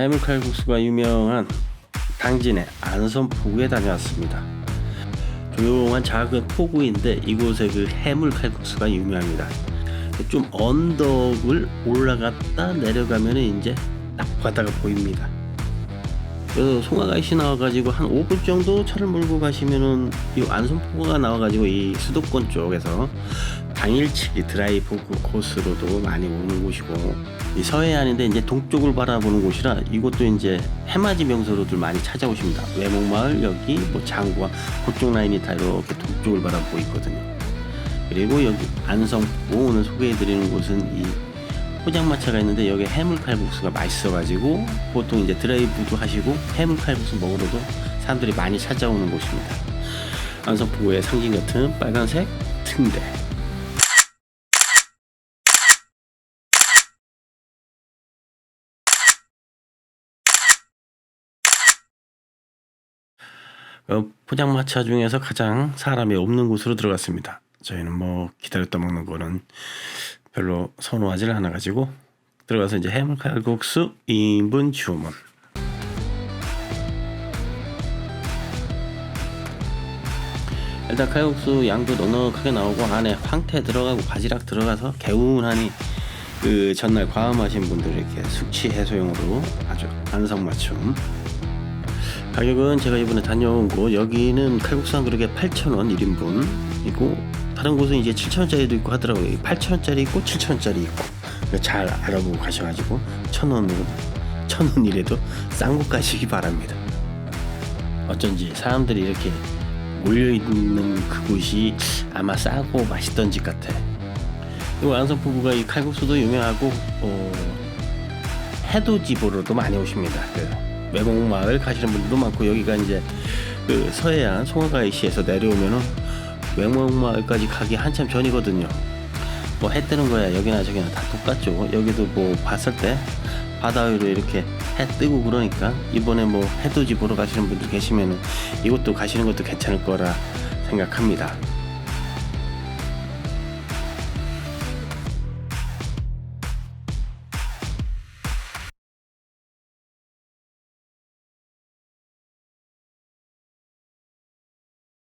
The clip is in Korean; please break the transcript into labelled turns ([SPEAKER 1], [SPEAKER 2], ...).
[SPEAKER 1] 해물칼국수가 유명한 당진의 안성포구에 다녀왔습니다. 조용한 작은 포구인데 이곳에 그 해물칼국수가 유명합니다. 좀 언덕을 올라갔다 내려가면 이제 딱 바다가 보입니다. 그래서 송화가이시 나와가지고 한 5분 정도 차를 몰고 가시면은 이 안성포구가 나와가지고 이 수도권 쪽에서 당일치기 드라이브 코스로도 많이 오는 곳이고 이 서해안인데 이제 동쪽을 바라보는 곳이라 이곳도 이제 해맞이 명소로들 많이 찾아오십니다. 외목마을 여기 뭐 장구와 그쪽 라인이 다 이렇게 동쪽을 바라보고 있거든요. 그리고 여기 안성포 오늘 소개해드리는 곳은 이 포장마차가 있는데 여기 해물칼국수가 맛있어가지고 보통 이제 드라이브도 하시고 해물칼국수 먹으러도 사람들이 많이 찾아오는 곳입니다. 안성포구의 상징 같은 빨간색 등대. 포장마차 중에서 가장 사람이 없는 곳으로 들어갔습니다. 저희는 뭐 기다렸다 먹는 거는 별로 선호하지를 않아 가지고 들어가서 이제 해물칼국수 2인분 주문. 일단 칼국수 양도 넉넉하게 나오고 안에 황태 들어가고 바지락 들어가서 개운하니 그 전날 과음하신 분들 이렇게 숙취 해소용으로 아주 안성맞춤. 가격은 제가 이번에 다녀온 곳 여기는 칼국수 한 그릇에 8,000원 1인분 이고 다른 곳은 이제 7,000원짜리도 있고 하더라고요. 8,000원짜리 있고 7,000원짜리 있고 그러니까 잘 알아보고 가셔가지고 1,000원으로 1,000원이라도 싼 곳 가시기 바랍니다. 어쩐지 사람들이 이렇게 몰려있는 그곳이 아마 싸고 맛있던 집 같아. 그리고 안성포구가 이 칼국수도 유명하고 어, 해돋이보러도 많이 오십니다. 그 외목마을 가시는 분들도 많고 여기가 이제 그 서해안 송화가이시에서 내려오면은 외목마을까지 가기 한참 전이거든요. 뭐 해 뜨는 거야 여기나 저기나 다 똑같죠. 여기도 뭐 봤을 때 바다 위로 이렇게 해 뜨고 그러니까 이번에 뭐 해돋이 보러 가시는 분들 계시면은 이것도 가시는 것도 괜찮을 거라 생각합니다.